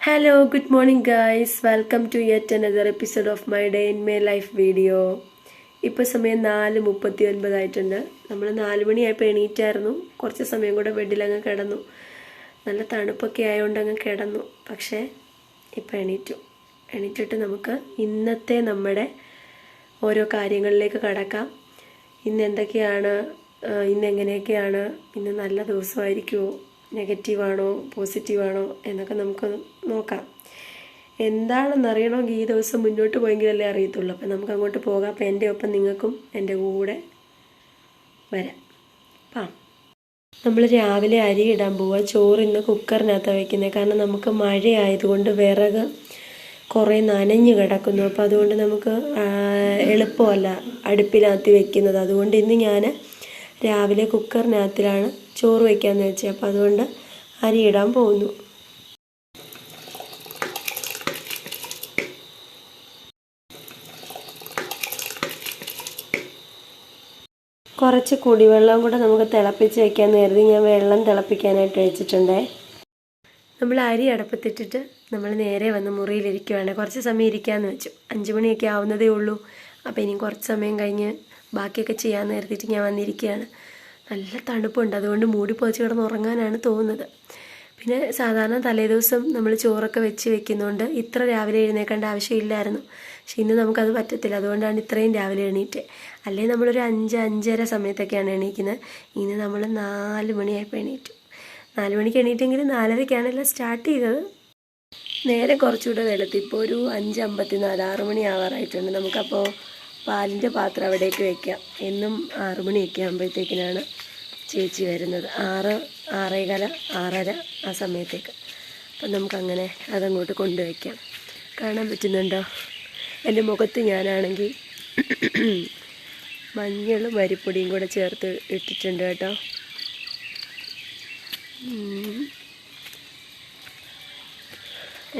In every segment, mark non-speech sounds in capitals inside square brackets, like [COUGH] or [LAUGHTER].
Hello good morning guys welcome to yet another episode of my day in my life video ഇപ്പോൾ സമയം നാല് മുപ്പത്തി ഒൻപതായിട്ടുണ്ട് നമ്മൾ നാല് മണിയായപ്പോൾ എണീറ്റായിരുന്നു. കുറച്ച് സമയം കൂടെ ബെഡിലങ്ങ് കിടന്നു. നല്ല തണുപ്പൊക്കെ ആയതുകൊണ്ട് അങ്ങ് കിടന്നു. പക്ഷേ ഇപ്പോൾ എണീറ്റു. എണീറ്റിട്ട് നമുക്ക് ഇന്നത്തെ നമ്മുടെ ഓരോ കാര്യങ്ങളിലേക്ക് കടക്കാം. ഇന്ന് എന്തൊക്കെയാണ് ഇന്ന് എങ്ങനെയൊക്കെയാണ് ഇന്ന് നല്ല ദിവസമായിരിക്കുമോ നെഗറ്റീവാണോ പോസിറ്റീവാണോ എന്നൊക്കെ നമുക്ക് നോക്കാം. എന്താണെന്നറിയണമെങ്കിൽ ഈ ദിവസം മുന്നോട്ട് പോയെങ്കിലല്ലേ അറിയത്തുള്ളൂ. അപ്പം നമുക്ക് അങ്ങോട്ട് പോകാം. അപ്പം എന്റെ ഒപ്പം നിങ്ങൾക്കും എന്റെ കൂടെ വരാം. പാ. നമ്മൾ രാവിലെ അരി ഇടാൻ പോവുക. ചോറ് ഇന്ന് കുക്കറിനകത്താണ് വയ്ക്കുന്നത് കാരണം നമുക്ക് മഴയായതുകൊണ്ട് വിറക് കുറേ നനഞ്ഞ് കിടക്കുന്നു. അപ്പോൾ അതുകൊണ്ട് നമുക്ക് എളുപ്പമല്ല അടുപ്പിനകത്ത് വെക്കുന്നത്. അതുകൊണ്ട് ഇന്ന് ഞാൻ രാവിലെ കുക്കറിനകത്തിലാണ് ചോറ് വയ്ക്കാമെന്ന് വെച്ചേ. അപ്പോൾ അതുകൊണ്ട് അരി ഇടാൻ പോകുന്നു. കുറച്ച് കുടിവെള്ളം കൂടെ നമുക്ക് തിളപ്പിച്ച് വെക്കാൻ കരുതി ഞാൻ വെള്ളം തിളപ്പിക്കാനായിട്ട് വെച്ചിട്ടുണ്ടേ. നമ്മൾ അരി അടപ്പത്തിട്ടിട്ട് നമ്മൾ നേരെ വന്ന് മുറിയിലിരിക്കുവാണ്. കുറച്ച് സമയം ഇരിക്കാമെന്ന് വെച്ചു. അഞ്ച് മണിയൊക്കെ ആവുന്നതേ ഉള്ളൂ. അപ്പോൾ ഇനി കുറച്ച് സമയം കഴിഞ്ഞ് ബാക്കിയൊക്കെ ചെയ്യാമെന്ന് കരുതിയിട്ട് ഞാൻ വന്നിരിക്കുകയാണ്. നല്ല തണുപ്പുണ്ട്. അതുകൊണ്ട് മൂടി പോച്ച് കിടന്ന് ഉറങ്ങാനാണ് തോന്നുന്നത്. പിന്നെ സാധാരണ തലേദിവസം നമ്മൾ ചോറൊക്കെ വെച്ച് വെക്കുന്നതുകൊണ്ട് ഇത്ര രാവിലെ എഴുന്നേക്കേണ്ട ആവശ്യമില്ലായിരുന്നു. പക്ഷെ ഇന്ന് നമുക്കത് പറ്റത്തില്ല. അതുകൊണ്ടാണ് ഇത്രയും രാവിലെ എണീറ്റ്. അല്ലെങ്കിൽ നമ്മളൊരു അഞ്ച് അഞ്ചര സമയത്തൊക്കെയാണ് എണീക്കുന്നത്. ഇന്ന് നമ്മൾ നാല് മണിയായപ്പോൾ എണീറ്റു. നാല് മണിക്ക് എണീറ്റെങ്കിൽ നാലരയ്ക്കാണല്ലോ സ്റ്റാർട്ട് ചെയ്തത്. നേരെ കുറച്ചുകൂടെ വെളുത്തി ഇപ്പോൾ ഒരു അഞ്ച് അമ്പത്തിനാല് ആറ് മണി ആവാറായിട്ടുണ്ട്. നമുക്കപ്പോൾ പാലിന്റെ പാത്രം അവിടേക്ക് വയ്ക്കാം എന്നും ആറ് മണിയൊക്കെ ആകുമ്പോഴത്തേക്കിനാണ് ചേച്ചി വരുന്നത്. ആറ് ആറേകാല ആറര ആ സമയത്തേക്ക്. അപ്പം നമുക്കങ്ങനെ അതങ്ങോട്ട് കൊണ്ടുവയ്ക്കാം. കാണാൻ പറ്റുന്നുണ്ടോ? എന്റെ മുഖത്ത് ഞാനാണെങ്കിൽ [CLEARS THROAT] മഞ്ഞളും അരിപ്പൊടിയും കൂടെ ചേർത്ത് ഇട്ടിട്ടുണ്ട് കേട്ടോ.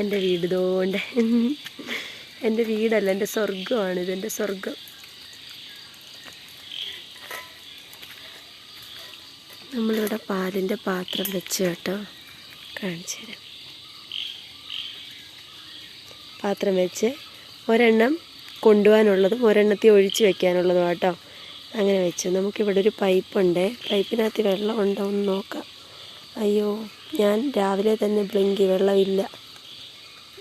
എന്റെ വീട് ഇതുകൊണ്ട് [LAUGHS] എന്റെ വീടല്ല എന്റെ സ്വർഗമാണ് എന്റെ സ്വർഗം നമ്മളിവിടെ പാലിന്റെ പാത്രം വെച്ച് കേട്ടോ കാണിച്ചു തരാം. പാത്രം വെച്ച് ഒരെണ്ണം കൊണ്ടുപോകാനുള്ളതും ഒരെണ്ണത്തിൽ ഒഴിച്ച് വെക്കാനുള്ളതും കേട്ടോ അങ്ങനെ വെച്ചു നമുക്കിവിടെ ഒരു പൈപ്പുണ്ട്. പൈപ്പിനകത്ത് വെള്ളം ഉണ്ടോ എന്ന് നോക്കാം. അയ്യോ ഞാൻ രാവിലെ തന്നെ ബ്ലിങ്കി വെള്ളമില്ല.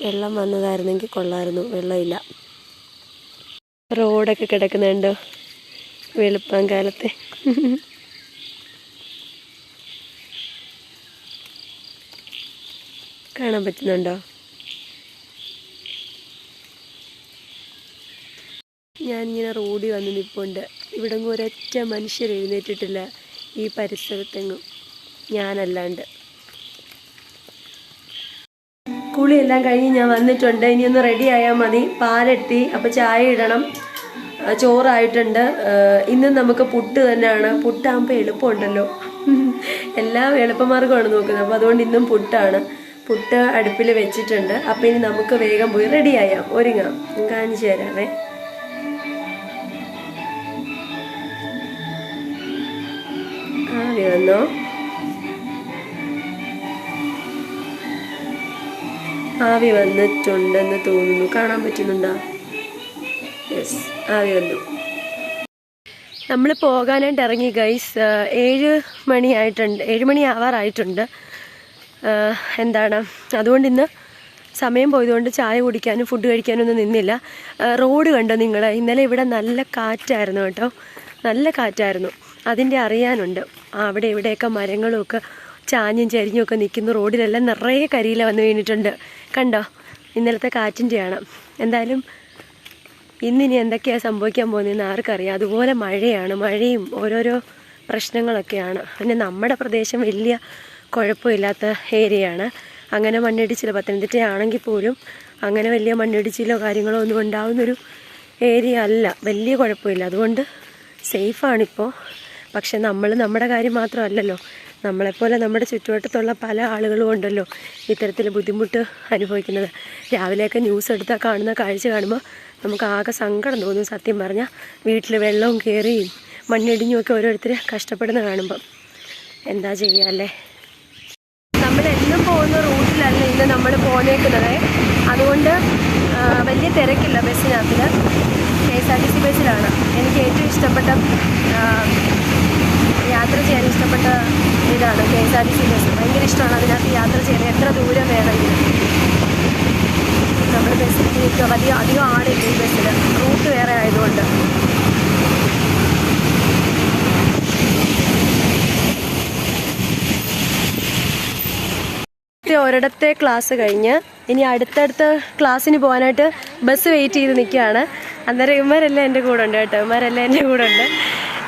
വെള്ളം വന്നതായിരുന്നെങ്കിൽ കൊള്ളായിരുന്നു വെള്ളമില്ല. റോഡൊക്കെ കിടക്കുന്നുണ്ടോ? വെളുപ്പം കാലത്തെ. കാണാൻ പറ്റുന്നുണ്ടോ? ഞാനിങ്ങനെ റോഡിൽ വന്ന് നിൽപ്പുണ്ട് ഇവിടെ ഒരൊറ്റ മനുഷ്യർ എഴുന്നേറ്റിട്ടില്ല. ഈ പരിസരത്തെങ്ങും. ഞാനല്ലാണ്ട്. കുളിയെല്ലാം കഴിഞ്ഞ് ഞാൻ വന്നിട്ടുണ്ട്. ഇനി ഒന്ന് റെഡി ആയാൽ മതി. പാലെത്തി അപ്പോൾ ചായ ഇടണം. ചോറായിട്ടുണ്ട്. ഇന്ന് നമുക്ക് പുട്ട് തന്നെയാണ്. പുട്ടാകുമ്പോൾ എളുപ്പമുണ്ടല്ലോ. [LAUGHS] എല്ലാം എളുപ്പമാർഗമാണ് നോക്കുന്നത്. അപ്പോൾ അതുകൊണ്ട് ഇന്നും പുട്ടാണ്. പുട്ട് അടുപ്പിൽ വെച്ചിട്ടുണ്ട്. അപ്പോൾ ഇനി നമുക്ക് വേഗം പോയി റെഡി ആയാം. ഒരുങ്ങാം. കാണിച്ചു തരാമേ ആവി വന്നോ? ആവി വന്നിട്ടുണ്ടെന്ന് തോന്നുന്നു. കാണാൻ പറ്റുന്നുണ്ടോ? യെസ് ആവി വന്നു. നമ്മൾ പോകാനായിട്ട് ഇറങ്ങി ഗൈസ് ഏഴ് മണിയായിട്ടുണ്ട്. ഏഴ് മണി ആവാറായിട്ടുണ്ട്. എന്താണ്? അതുകൊണ്ട് ഇന്ന് സമയം പോയതുകൊണ്ട് ചായ കുടിക്കാനും ഫുഡ് കഴിക്കാനും ഒന്നും നിന്നില്ല. റോഡ് കണ്ടോ നിങ്ങൾ ഇന്നലെ ഇവിടെ നല്ല കാറ്റായിരുന്നു കേട്ടോ. നല്ല കാറ്റായിരുന്നു. അതിന്റെ അറിയാനുണ്ട്. അവിടെ ഇവിടെയൊക്കെ മരങ്ങളും ഒക്കെ ചാഞ്ഞും ചരിഞ്ഞും ഒക്കെ നിൽക്കുന്ന റോഡിലെല്ലാം നിറയെ കരിയില വന്നു വീണിട്ടുണ്ട്. കണ്ടോ? ഇന്നലത്തെ കാറ്റിന്റെയാണ് എന്തായാലും ഇന്നിനി എന്തൊക്കെയാണ് സംഭവിക്കാൻ പോകുന്നതെന്ന് ആർക്കറിയാം. അതുപോലെ മഴയാണ്. മഴയും ഓരോരോ പ്രശ്നങ്ങളൊക്കെയാണ്. പിന്നെ നമ്മുടെ പ്രദേശം വലിയ കുഴപ്പമില്ലാത്ത ഏരിയയാണ്. അങ്ങനെ മണ്ണിടിച്ചിൽ പത്തനംതിട്ട ആണെങ്കിൽ പോലും അങ്ങനെ വലിയ മണ്ണിടിച്ചിലോ കാര്യങ്ങളോ ഒന്നും ഉണ്ടാവുന്നൊരു ഏരിയ അല്ല. വലിയ കുഴപ്പമില്ല. അതുകൊണ്ട് സേഫാണിപ്പോൾ പക്ഷെ നമ്മൾ നമ്മുടെ കാര്യം മാത്രമല്ലല്ലോ. നമ്മളെപ്പോലെ നമ്മുടെ ചുറ്റുവട്ടത്തുള്ള പല ആളുകളും ഉണ്ടല്ലോ ഇത്തരത്തിൽ ബുദ്ധിമുട്ട് അനുഭവിക്കുന്നത്. രാവിലെയൊക്കെ ന്യൂസ് എടുത്താൽ കാണുന്ന കാഴ്ച കാണുമ്പോൾ നമുക്ക് ആകെ സങ്കടം തോന്നും സത്യം പറഞ്ഞാൽ വീട്ടിൽ വെള്ളവും കയറിയും മണ്ണിടിഞ്ഞുമൊക്കെ ഓരോരുത്തർ കഷ്ടപ്പെടുന്ന കാണുമ്പം. എന്താ ചെയ്യുക അല്ലേ? പോകുന്ന റൂട്ടിലല്ല ഇന്ന് നമ്മൾ പോന്നേക്കുന്നത്. അതുകൊണ്ട് വലിയ തിരക്കില്ല ബസ്സിനകത്ത്. K S R T C ബസ്സിലാണ്. എനിക്ക് ഏറ്റവും ഇഷ്ടപ്പെട്ട യാത്ര ചെയ്യാൻ ഇഷ്ടപ്പെട്ട ഇതാണ് K S R T C bus. ഭയങ്കര ഇഷ്ടമാണ് അതിനകത്ത് യാത്ര ചെയ്യാൻ. എത്ര ദൂരം വേണമെങ്കിലും നമ്മൾ ബസ്സിൽ വലിയ അധികം ആളില്ല ഈ ബസ്സിൽ റൂട്ട് വേറെ ആയതുകൊണ്ട്. ഇത് ഒരിടത്തെ ക്ലാസ് കഴിഞ്ഞ് ഇനി അടുത്തടുത്ത ക്ലാസ്സിന് പോകാനായിട്ട് ബസ് വെയിറ്റ് ചെയ്ത് നിൽക്കുകയാണ്. അന്നേരം ഇവന്മാരെല്ലാം എന്റെ കൂടെ ഉണ്ട് കേട്ടോ. ഇവന്മാരെല്ലാം എന്റെ കൂടെ ഉണ്ട്.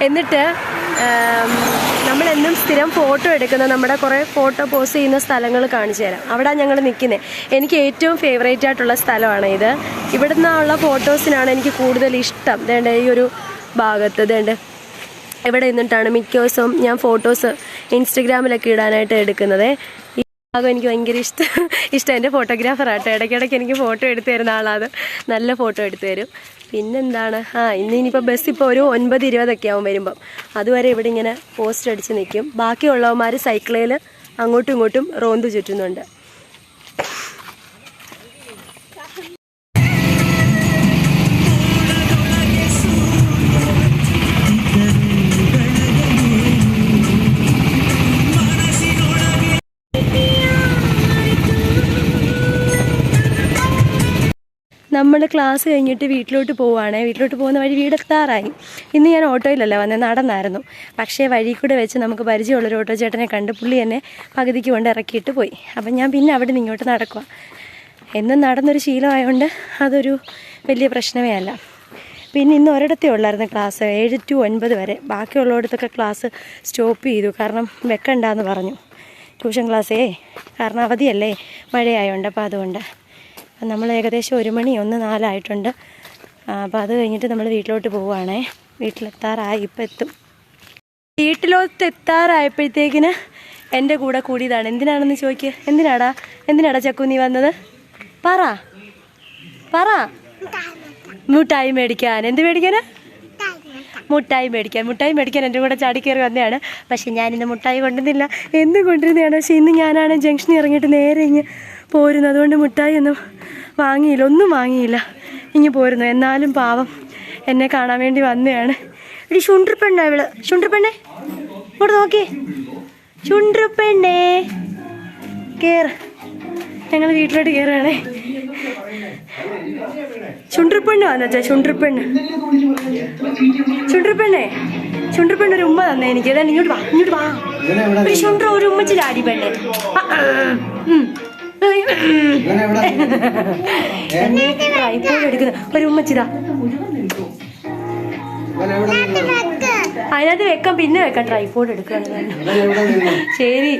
എന്നിട്ട് നമ്മളെന്നും സ്ഥിരം ഫോട്ടോ എടുക്കുന്ന നമ്മുടെ കുറേ ഫോട്ടോ പോസ്റ്റ് ചെയ്യുന്ന സ്ഥലങ്ങൾ കാണിച്ചു തരാം. അവിടെ ഞങ്ങൾ നിൽക്കുന്നത് എനിക്ക് ഏറ്റവും ഫേവറേറ്റ് ആയിട്ടുള്ള സ്ഥലമാണ് ഇത്. ഇവിടെ നിന്നുള്ള ഫോട്ടോസിനാണ് എനിക്ക് കൂടുതൽ ഇഷ്ടം. വേണ്ട ഈ ഒരു ഭാഗത്ത് വേണ്ട ഇവിടെ നിന്നിട്ടാണ് മിക്ക ദിവസവും ഞാൻ ഫോട്ടോസ് ഇൻസ്റ്റഗ്രാമിലൊക്കെ ഇടാനായിട്ട് എടുക്കുന്നത്. ഭാഗം എനിക്ക് ഭയങ്കര ഇഷ്ടം. ഇഷ്ടം. എന്റെ ഫോട്ടോഗ്രാഫറാട്ടോ ഇടയ്ക്കിടയ്ക്ക് എനിക്ക് ഫോട്ടോ എടുത്തു തരുന്ന ആളാണ് നല്ല ഫോട്ടോ എടുത്തു തരും. പിന്നെന്താണ്? ആ ഇന്ന് ഇനിയിപ്പോൾ ബസ് ഇപ്പോൾ ഒരു ഒൻപത് ഇരുപതൊക്കെ ആവും വരുമ്പം. അതുവരെ ഇവിടെ ഇങ്ങനെ പോസ്റ്റ് അടിച്ച് നിൽക്കും ബാക്കിയുള്ളവന്മാർ സൈക്കിളിൽ അങ്ങോട്ടും ഇങ്ങോട്ടും റോന്ത് ചുറ്റുന്നുണ്ട്. നമ്മൾ ക്ലാസ് കഴിഞ്ഞിട്ട് വീട്ടിലോട്ട് പോവുകയാണെ വീട്ടിലോട്ട് പോകുന്ന വഴി വീടെത്താറായി. ഇന്ന് ഞാൻ ഓട്ടോയിലല്ല വന്നത് നടന്നായിരുന്നു. പക്ഷേ വഴി കൂടെ വെച്ച് നമുക്ക് പരിചയമുള്ളൊരു ഓട്ടോ ചേട്ടനെ കണ്ട് പുള്ളി എന്നെ പകുതിക്ക് കൊണ്ട് ഇറക്കിയിട്ട് പോയി. അപ്പം ഞാൻ പിന്നെ അവിടെ നിന്ന് ഇങ്ങോട്ട് നടക്കുക എന്നും നടന്നൊരു ശീലമായതുകൊണ്ട് അതൊരു വലിയ പ്രശ്നമേ അല്ല. പിന്നെ ഇന്ന് ഒരിടത്തേ ഉള്ളായിരുന്നു ക്ലാസ് ഏഴ് ടു ഒൻപത് വരെ. ബാക്കിയുള്ളിടത്തൊക്കെ ക്ലാസ് സ്റ്റോപ്പ് ചെയ്തു. കാരണം വെക്കണ്ടെന്ന് പറഞ്ഞു. ട്യൂഷൻ ക്ലാസ്സേ കാരണം അവധിയല്ലേ മഴയായതുകൊണ്ട് അപ്പോൾ അതുകൊണ്ട് നമ്മൾ ഏകദേശം ഒരു മണി ഒന്ന് നാലായിട്ടുണ്ട്. അപ്പോൾ അത് കഴിഞ്ഞിട്ട് നമ്മൾ വീട്ടിലോട്ട് പോവുകയാണേ. വീട്ടിലെത്താറായി ഇപ്പം എത്തും. വീട്ടിലോട്ട് എത്താറായപ്പോഴത്തേക്കിന് എന്റെ കൂടെ കൂടിയതാണ്. എന്തിനാണെന്ന് ചോദിക്കുക എന്തിനാടാ? എന്തിനാടാ ചക്കു നീ വന്നത്? പറ. പറ. മുട്ടായി മേടിക്കാൻ. എന്ത് മേടിക്കാനാ മുട്ടായി മേടിക്കാൻ. മുട്ടായി മേടിക്കാൻ എന്റെ കൂടെ ചാടി കയറി വന്നതാണ്. പക്ഷെ ഞാനിന്ന് മുട്ടായി കൊണ്ടുവന്നില്ല. എന്ത് കൊണ്ടിരുന്നതാണ് പക്ഷേ ഇന്ന് ഞാനാണ് ജംഗ്ഷനിൽ ഇറങ്ങിയിട്ട് നേരെ ഇങ്ങ് പോരുന്നു. അതുകൊണ്ട് മിഠായി ഒന്നും വാങ്ങിയില്ല. ഒന്നും വാങ്ങിയില്ല. ഇങ്ങനെ പോരുന്നു. എന്നാലും പാവം എന്നെ കാണാൻ വേണ്ടി വന്നതാണ് ഇടി ശുണ്ട്രിപ്പെണ്ണ ഇവൾ. ശുണ്ട്രിപ്പെണ്ണേ ഇവിടെ നോക്കി. ശുണ്ട്രിപ്പെണ്ണേ കേറ്. ഞങ്ങൾ വീട്ടിലോട്ട് കയറുകയാണേ ചുണ്ടർപ്പെണ്ണ് വന്നച്ചാ ചുണ്ടർപ്പെണ്ണ് ചുണ്ടർപ്പെണ്ണേ ചുണ്ടർപ്പെണ്ണ് ഒരു ഉമ്മ തന്നെ എനിക്ക്. ഇങ്ങോട്ട് വാ ഇങ്ങോട്ട് വാ. ഒരു ചുണ്ടർ ഒരു ഉമ്മച്ചിലാടി പെണ്ണേ ട്രൈപ്പോഡ് എടുക്കുന്ന. ഒരു ഉമ്മച്ചിതാ അതിനകത്ത് വെക്കാം പിന്നെ വെക്കാം. ട്രൈപോഡ് എടുക്കുകയാണ് ശരി.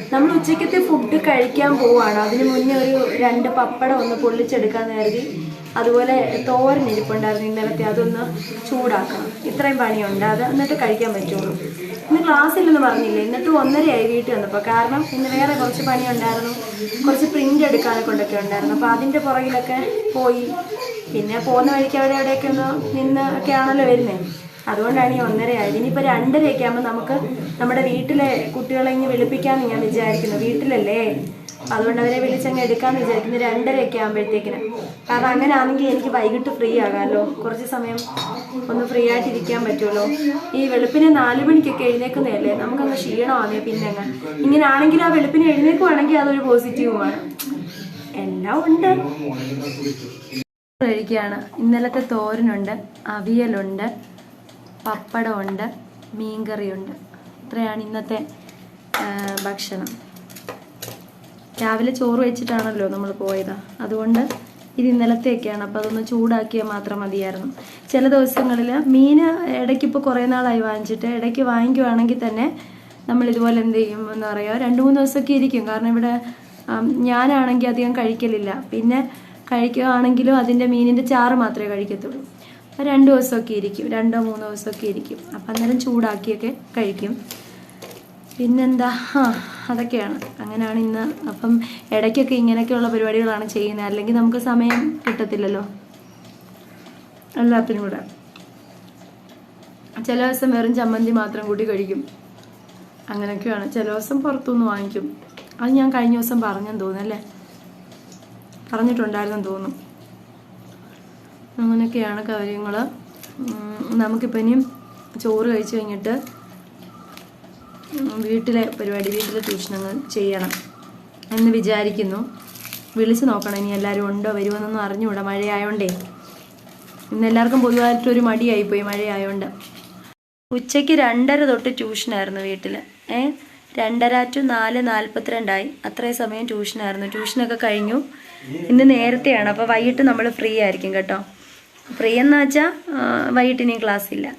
നമ്മൾ ഉച്ചക്കത്തെ ഫുഡ് കഴിക്കാൻ പോവാണ്. അതിന് മുന്നേ ഒരു രണ്ട് പപ്പടം ഒന്ന് പൊള്ളിച്ചെടുക്കാൻ കരുതി അതുപോലെ തോരൻ ഇരിപ്പുണ്ടായിരുന്നു ഇന്നലത്തെ. അതൊന്ന് ചൂടാക്കണം. ഇത്രയും പണിയുണ്ട്. അത് എന്നിട്ട് കഴിക്കാൻ പറ്റുള്ളൂ. ഇന്ന് ക്ലാസ് ഇല്ലെന്ന് പറഞ്ഞില്ലേ? എന്നിട്ട് ഒന്നരയായി വീട്ടിൽ വന്നപ്പോൾ കാരണം ഇന്ന് വേറെ കുറച്ച് പണി ഉണ്ടായിരുന്നു കുറച്ച് പ്രിന്റ് എടുക്കാനൊക്കെ കൊണ്ടൊക്കെ ഉണ്ടായിരുന്നു. അപ്പോൾ അതിന്റെ പുറകിലൊക്കെ പോയി. പിന്നെ പോകുന്ന വഴിക്ക് അവിടെ എവിടെയൊക്കെ ഒന്ന് നിന്ന് ഒക്കെ ആണല്ലോ വരുന്നത് അതുകൊണ്ടാണ് ഈ ഒന്നരയായത്. ഇനിയിപ്പോൾ രണ്ടരയൊക്കെ ആകുമ്പോൾ നമുക്ക് നമ്മുടെ വീട്ടിലെ കുട്ടികളെ ഇനി വിളിപ്പിക്കാമെന്ന് ഞാൻ വിചാരിക്കുന്നു. വീട്ടിലല്ലേ? അതുകൊണ്ട് അവരെ വിളിച്ചങ്ങ് എടുക്കാമെന്ന് വിചാരിക്കുന്നു. രണ്ടരയൊക്കെ ആകുമ്പോഴത്തേക്കിന് കാരണം അങ്ങനെ ആണെങ്കിൽ എനിക്ക് വൈകിട്ട് ഫ്രീ ആകാമല്ലോ കുറച്ച് സമയം ഒന്ന് ഫ്രീ ആയിട്ട് ഇരിക്കാൻ പറ്റുമല്ലോ ഈ വെളുപ്പിന് നാല് മണിക്കൊക്കെ എഴുന്നേക്കുന്നതല്ലേ? നമുക്കങ്ങ് ക്ഷീണമാണേ പിന്നെ അങ്ങ് ഇങ്ങനെ ആണെങ്കിൽ ആ വെളുപ്പിന് എഴുന്നേക്കുവാണെങ്കിൽ അതൊരു പോസിറ്റീവുമാണ് എല്ലാം ഉണ്ട്. കഴിക്കുകയാണ് ഇന്നലത്തെ തോരനുണ്ട്. അവിയലുണ്ട്. പപ്പടമുണ്ട്. മീൻകറിയുണ്ട്. ഇത്രയാണ് ഇന്നത്തെ ഭക്ഷണം. രാവിലെ ചോറ് വെച്ചിട്ടാണല്ലോ നമ്മൾ പോയത്. അതുകൊണ്ട് ഇത് ഇന്നലത്തെയൊക്കെയാണ്. അപ്പോൾ അതൊന്ന് ചൂടാക്കിയാൽ മാത്രം മതിയായിരുന്നു. ചില ദിവസങ്ങളിൽ മീൻ ഇടയ്ക്ക് ഇപ്പോൾ കുറേ നാളായി വാങ്ങിച്ചിട്ട് ഇടയ്ക്ക് വാങ്ങിക്കുവാണെങ്കിൽ തന്നെ നമ്മൾ ഇതുപോലെ എന്ത് ചെയ്യും? എന്ന് പറയുക രണ്ട് മൂന്ന് ദിവസമൊക്കെ ഇരിക്കും. കാരണം ഇവിടെ ഞാനാണെങ്കിൽ അധികം കഴിക്കലില്ല. പിന്നെ കഴിക്കുകയാണെങ്കിലും അതിന്റെ മീനിന്റെ ചാറ് മാത്രമേ കഴിക്കത്തുള്ളൂ. അപ്പോൾ രണ്ട് ദിവസമൊക്കെ ഇരിക്കും. രണ്ടോ മൂന്നോ ദിവസമൊക്കെ ഇരിക്കും. അപ്പം അന്നേരം ചൂടാക്കിയൊക്കെ കഴിക്കും. പിന്നെന്താ? ആ അതൊക്കെയാണ്. അങ്ങനെയാണ് ഇന്ന് അപ്പം ഇടയ്ക്കൊക്കെ ഇങ്ങനെയൊക്കെയുള്ള പരിപാടികളാണ് ചെയ്യുന്നത്. അല്ലെങ്കിൽ നമുക്ക് സമയം കിട്ടത്തില്ലല്ലോ. എല്ലാത്തിനും കൂടെ. ചില ദിവസം വെറും ചമ്മന്തി മാത്രം കൂട്ടി കഴിക്കും. അങ്ങനെയൊക്കെയാണ്. ചില ദിവസം പുറത്തുനിന്ന് വാങ്ങിക്കും. അത് ഞാൻ കഴിഞ്ഞ ദിവസം പറഞ്ഞെന്ന് തോന്നുന്നു അല്ലേ? പറഞ്ഞിട്ടുണ്ടായിരുന്നെന്ന് തോന്നുന്നു. അങ്ങനെയൊക്കെയാണ് കാര്യങ്ങൾ നമുക്കിപ്പം ഇനിയും ചോറ് കഴിച്ചു കഴിഞ്ഞിട്ട് വീട്ടിലെ പരിപാടി വീട്ടിലെ ട്യൂഷനങ്ങൾ ചെയ്യണം എന്ന് വിചാരിക്കുന്നു. വിളിച്ചു നോക്കണം ഇനി എല്ലാവരും ഉണ്ടോ വരുമെന്നൊന്നും അറിഞ്ഞുകൂടാ. മഴയായോണ്ടേ. ഇന്ന് എല്ലാവർക്കും പൊതുവായിട്ടൊരു മടിയായിപ്പോയി മഴയായോണ്ട്. ഉച്ചയ്ക്ക് രണ്ടര തൊട്ട് ട്യൂഷനായിരുന്നു വീട്ടിൽ ഏ? രണ്ടര ടു നാല് നാൽപ്പത്തിരണ്ടായി അത്രയും സമയം ട്യൂഷനായിരുന്നു. ട്യൂഷനൊക്കെ കഴിഞ്ഞു. ഇന്ന് നേരത്തെയാണ്. അപ്പോൾ വൈകിട്ട് നമ്മൾ ഫ്രീ ആയിരിക്കും കേട്ടോ. ഫ്രീ എന്ന് വെച്ചാൽ വൈകിട്ട് ഇനിയും ക്ലാസ് ഇല്ല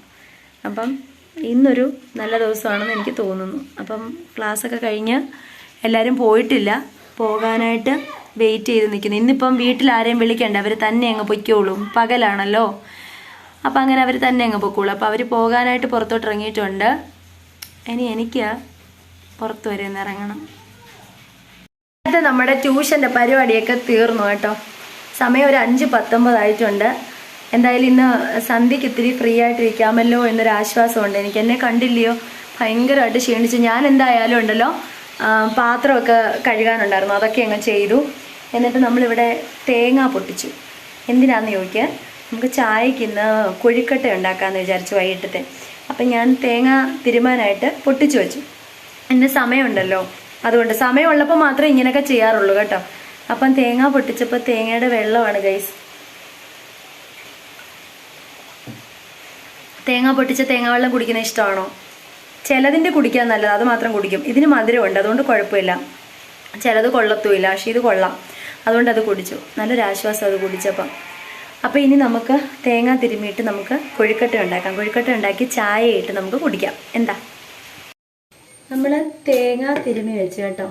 അപ്പം ഇന്നൊരു നല്ല ദിവസമാണെന്ന് എനിക്ക് തോന്നുന്നു. അപ്പം ക്ലാസ്സൊക്കെ കഴിഞ്ഞ് എല്ലാവരും പോയിട്ടില്ല. പോകാനായിട്ട് വെയിറ്റ് ചെയ്ത് നിൽക്കുന്നു ഇന്നിപ്പം വീട്ടിൽ ആരെയും വിളിക്കണ്ട. അവർ തന്നെ അങ്ങ് പൊയ്ക്കോളും. പകലാണല്ലോ. അപ്പം അങ്ങനെ അവർ തന്നെ അങ്ങ് പൊയ്ക്കോളും. അപ്പോൾ അവർ പോകാനായിട്ട് പുറത്തോട്ട് ഇറങ്ങിയിട്ടുണ്ട്. ഇനി എനിക്ക് പുറത്ത് വരെ ഒന്ന് ഇറങ്ങണം. നമ്മുടെ ട്യൂഷന്റെ പരിപാടിയൊക്കെ തീർന്നു കേട്ടോ. സമയം ഒരു അഞ്ച് പത്തൊമ്പതായിട്ടുണ്ട് എന്തായാലും ഇന്ന് സന്ധ്യക്ക് ഇത്തിരി ഫ്രീ ആയിട്ടിരിക്കാമല്ലോ എന്നൊരു ആശ്വാസമുണ്ട്. എനിക്ക് എന്നെ കണ്ടില്ലയോ? ഭയങ്കരമായിട്ട് ക്ഷീണിച്ച്. ഞാൻ എന്തായാലും ഉണ്ടല്ലോ പാത്രമൊക്കെ കഴുകാനുണ്ടായിരുന്നു. അതൊക്കെ അങ്ങ് ചെയ്തു. എന്നിട്ട് നമ്മളിവിടെ തേങ്ങ പൊട്ടിച്ചു. എന്തിനാണെന്ന് ചോദിക്കുക നമുക്ക് ചായക്ക് ഇന്ന് കൊഴുക്കട്ട ഉണ്ടാക്കാമെന്ന് വിചാരിച്ചു വൈകിട്ടത്തെ. അപ്പം ഞാൻ തേങ്ങ തിരുമാനായിട്ട് പൊട്ടിച്ചു വെച്ചു. എന്റെ സമയമുണ്ടല്ലോ. അതുകൊണ്ട് സമയമുള്ളപ്പോൾ മാത്രമേ ഇങ്ങനെയൊക്കെ ചെയ്യാറുള്ളൂ കേട്ടോ. അപ്പം തേങ്ങ പൊട്ടിച്ചപ്പോൾ തേങ്ങയുടെ വെള്ളമാണ് ഗൈസ് തേങ്ങ പൊട്ടിച്ച തേങ്ങ വെള്ളം കുടിക്കുന്ന ഇഷ്ടമാണോ? ചിലതിന്റെ കുടിക്കാൻ നല്ലത് അത് മാത്രം കുടിക്കും. ഇതിന് മധുരമുണ്ട് അതുകൊണ്ട് കുഴപ്പമില്ല. ചിലത് കൊള്ളത്തുമില്ല പക്ഷേ ഇത് കൊള്ളാം. അതുകൊണ്ട് അത് കുടിച്ചു. നല്ലൊരു ആശ്വാസം അത് കുടിച്ചപ്പം. അപ്പോൾ ഇനി നമുക്ക് തേങ്ങ തിരുമ്മിയിട്ട് നമുക്ക് കൊഴുക്കട്ട ഉണ്ടാക്കാം. കൊഴുക്കട്ട ഉണ്ടാക്കി ചായയിട്ട് നമുക്ക് കുടിക്കാം. എന്താ? നമ്മൾ തേങ്ങ തിരുമ്മി വെച്ച് കേട്ടോ.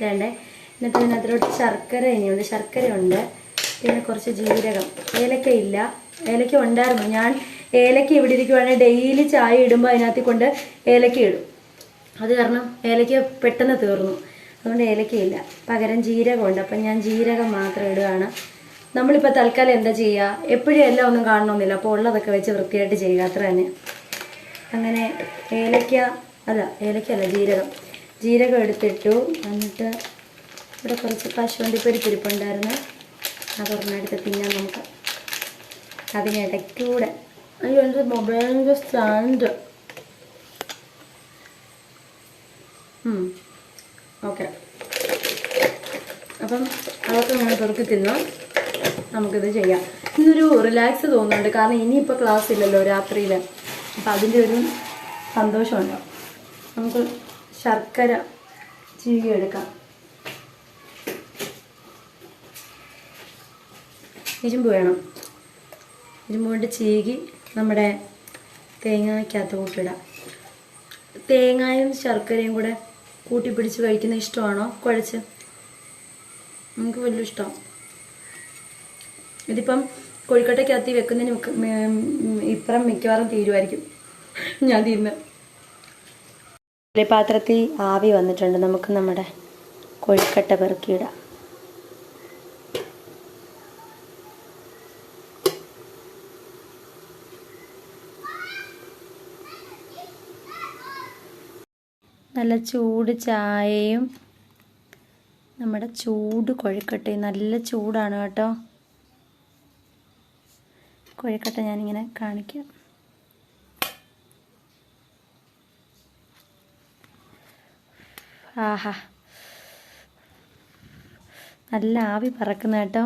വേണ്ടേ എന്നിട്ട് പിന്നെ അതിലോട്ട് ശർക്കര ഇനിയുണ്ട്. ശർക്കര ഉണ്ട് പിന്നെ കുറച്ച് ജീരകം. ഏലക്ക ഇല്ല ഏലക്ക ഉണ്ടായിരുന്നു. ഞാൻ ഏലക്ക ഇവിടെ ഇരിക്കുവാണെങ്കിൽ ഡെയിലി ചായ ഇടുമ്പോൾ അതിനകത്ത് കൊണ്ട് ഏലക്ക ഇടും. അത് കാരണം ഏലക്ക പെട്ടെന്ന് തീർന്നു. അതുകൊണ്ട് ഏലക്കയില്ല. പകരം ജീരകമുണ്ട് അപ്പം ഞാൻ ജീരകം മാത്രം ഇടുകയാണ്. നമ്മളിപ്പോൾ തൽക്കാലം എന്താ ചെയ്യുക? എപ്പോഴും എല്ലാം ഒന്നും കാണണമെന്നില്ല. അപ്പോൾ ഉള്ളതൊക്കെ വെച്ച് വൃത്തിയായിട്ട് ചെയ്യുക. അത്ര തന്നെ. അങ്ങനെ ഏലക്ക അല്ല ഏലക്കല്ല ജീരകം. ജീരകം എടുത്തിട്ടു. എന്നിട്ട് ഇവിടെ കുറച്ച് കശുവണ്ടിപ്പരിപ്പ് ഇരിപ്പുണ്ടായിരുന്നു അതൊരെണ്ണം എടുത്ത് തിന്നാൻ നമുക്ക് അതിനിടയ്ക്കൂടെ അയ്യോ എന്റെ മൊബൈലിന്റെ സ്റ്റാൻഡ് ഓക്കെ അപ്പം അതൊക്കെ ഞാൻ പെറുക്കി തിന്ന് നമുക്കിത് ചെയ്യാം. ഇന്നൊരു റിലാക്സ് തോന്നുന്നുണ്ട്. കാരണം ഇനിയിപ്പോൾ ക്ലാസ് ഇല്ലല്ലോ രാത്രിയിൽ അപ്പം അതിന്റെ ഒരു സന്തോഷമുണ്ട്. നമുക്ക് ശർക്കര ചീകി എടുക്കാം. ഇരുമ്പ് വേണം. ഇരുമ്പ് കൊണ്ട് ചീകി നമ്മുടെ തേങ്ങയ്ക്കകത്ത് കൂട്ടിടാം. തേങ്ങയും ശർക്കരയും കൂടെ കൂട്ടിപ്പിടിച്ച് കഴിക്കുന്ന ഇഷ്ടമാണോ? കുഴച്ച്. നമുക്ക് വലിയ ഇഷ്ടം. ഇതിപ്പം കോഴിക്കട്ടയ്ക്കകത്ത് വെക്കുന്നതിന് ഇപ്പുറം മിക്കവാറും തീരുമായിരിക്കും. ഞാൻ തീരുന്ന പാത്രത്തിൽ ആവി വന്നിട്ടുണ്ട്. നമുക്ക് നമ്മുടെ കൊഴുക്കട്ട പെറുക്കിയിടാം. നല്ല ചൂട് ചായയും നമ്മുടെ ചൂട് കൊഴുക്കട്ടെ നല്ല ചൂടാണ് കേട്ടോ. കൊഴുക്കട്ട ഞാനിങ്ങനെ കാണിക്കാം. ആഹാ. നല്ല ആവി പറക്കുന്ന കേട്ടോ.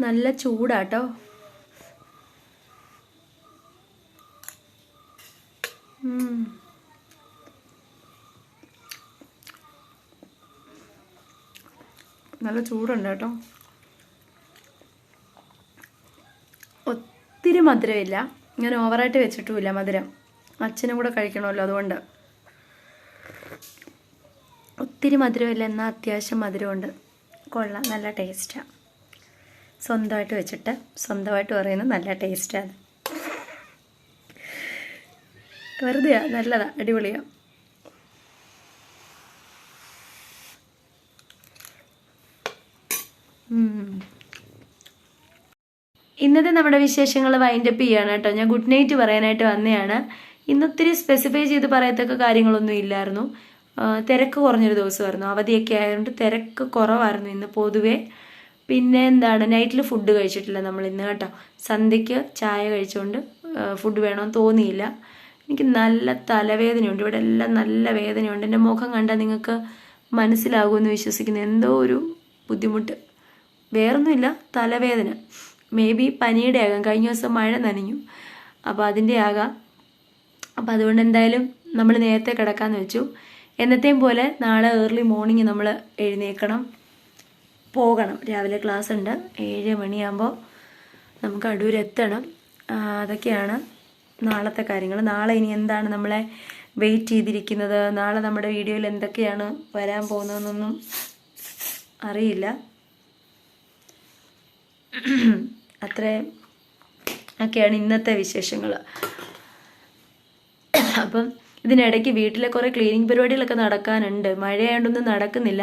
നല്ല ചൂടാട്ടോ. നല്ല ചൂടുണ്ട് കേട്ടോ. ഒത്തിരി മധുരമില്ല. ഞാൻ ഓവറായിട്ട് വെച്ചിട്ടുമില്ല മധുരം. അച്ഛനും കൂടെ കഴിക്കണമല്ലോ അതുകൊണ്ട്. ഒത്തിരി മധുരമില്ല എന്നാൽ അത്യാവശ്യം മധുരമുണ്ട്. കൊള്ളാം നല്ല ടേസ്റ്റാണ് സ്വന്തമായിട്ട് വെച്ചിട്ട് സ്വന്തമായിട്ട് പറയുന്നത് നല്ല ടേസ്റ്റാണ് വെറുതെയാണ് നല്ലതാണ് അടിപൊളിയാ. ഇന്നത്തെ നമ്മുടെ വിശേഷങ്ങൾ വൈൻഡപ്പ് ചെയ്യാണ് കേട്ടോ. ഞാൻ ഗുഡ് നൈറ്റ് പറയാനായിട്ട് വന്നതാണ് ഇന്നൊത്തിരി സ്പെസിഫൈ ചെയ്ത് പറയത്തക്ക കാര്യങ്ങളൊന്നും ഇല്ലായിരുന്നു. തിരക്ക് കുറഞ്ഞൊരു ദിവസമായിരുന്നു. അവധിയൊക്കെ ആയതുകൊണ്ട് തിരക്ക് കുറവായിരുന്നു ഇന്ന് പൊതുവേ. പിന്നെ എന്താണ്? നൈറ്റിൽ ഫുഡ് കഴിച്ചിട്ടില്ല നമ്മൾ ഇന്ന് കേട്ടോ. സന്ധ്യയ്ക്ക് ചായ കഴിച്ചുകൊണ്ട് ഫുഡ് വേണമെന്ന് തോന്നിയില്ല. എനിക്ക് നല്ല തലവേദനയുണ്ട്. ഇവിടെ എല്ലാം നല്ല വേദനയുണ്ട്. എന്റെ മുഖം കണ്ടാൽ നിങ്ങൾക്ക് മനസ്സിലാകുമെന്ന് വിശ്വസിക്കുന്നു. എന്തോ ഒരു ബുദ്ധിമുട്ട്. വേറൊന്നുമില്ല. തലവേദന. മേ ബി പനിയുടെ ആകാം. കഴിഞ്ഞ ദിവസം മഴ നനഞ്ഞു. അപ്പോൾ അതിന്റെ ആകാം. അപ്പോൾ അതുകൊണ്ട് എന്തായാലും നമ്മൾ നേരത്തെ കിടക്കാമെന്ന് വെച്ചു. എന്നത്തെയും പോലെ നാളെ ഏർലി മോർണിംഗ് നമ്മൾ എഴുന്നേക്കണം പോകണം. രാവിലെ ക്ലാസ് ഉണ്ട്. ഏഴ് മണിയാകുമ്പോൾ നമുക്ക് അടൂർ എത്തണം. അതൊക്കെയാണ് നാളത്തെ കാര്യങ്ങൾ. നാളെ ഇനി എന്താണ് നമ്മളെ വെയിറ്റ് ചെയ്തിരിക്കുന്നത്? നാളെ നമ്മുടെ വീഡിയോയിൽ എന്തൊക്കെയാണ് വരാൻ പോകുന്നതെന്നൊന്നും അറിയില്ല. അത്രയും ഒക്കെയാണ് ഇന്നത്തെ വിശേഷങ്ങൾ അപ്പം ഇതിനിടയ്ക്ക് വീട്ടിലെ കുറേ ക്ലീനിങ് പരിപാടികളൊക്കെ നടക്കാനുണ്ട്. മഴയായതുകൊണ്ടൊന്നും നടക്കുന്നില്ല.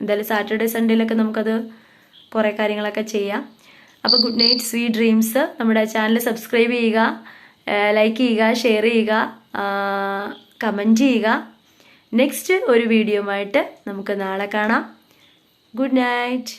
എന്തായാലും സാറ്റർഡേ സൺഡേയിലൊക്കെ നമുക്കത് കുറേ കാര്യങ്ങളൊക്കെ ചെയ്യാം. അപ്പോൾ ഗുഡ് നൈറ്റ് സ്വീറ്റ് ഡ്രീംസ്. നമ്മുടെ ചാനൽ സബ്സ്ക്രൈബ് ചെയ്യുക ലൈക്ക് ചെയ്യുക ഷെയർ ചെയ്യുക കമന്റ് ചെയ്യുക. നെക്സ്റ്റ് ഒരു വീഡിയോ ആയിട്ട് നമുക്ക് നാളെ കാണാം. Good night.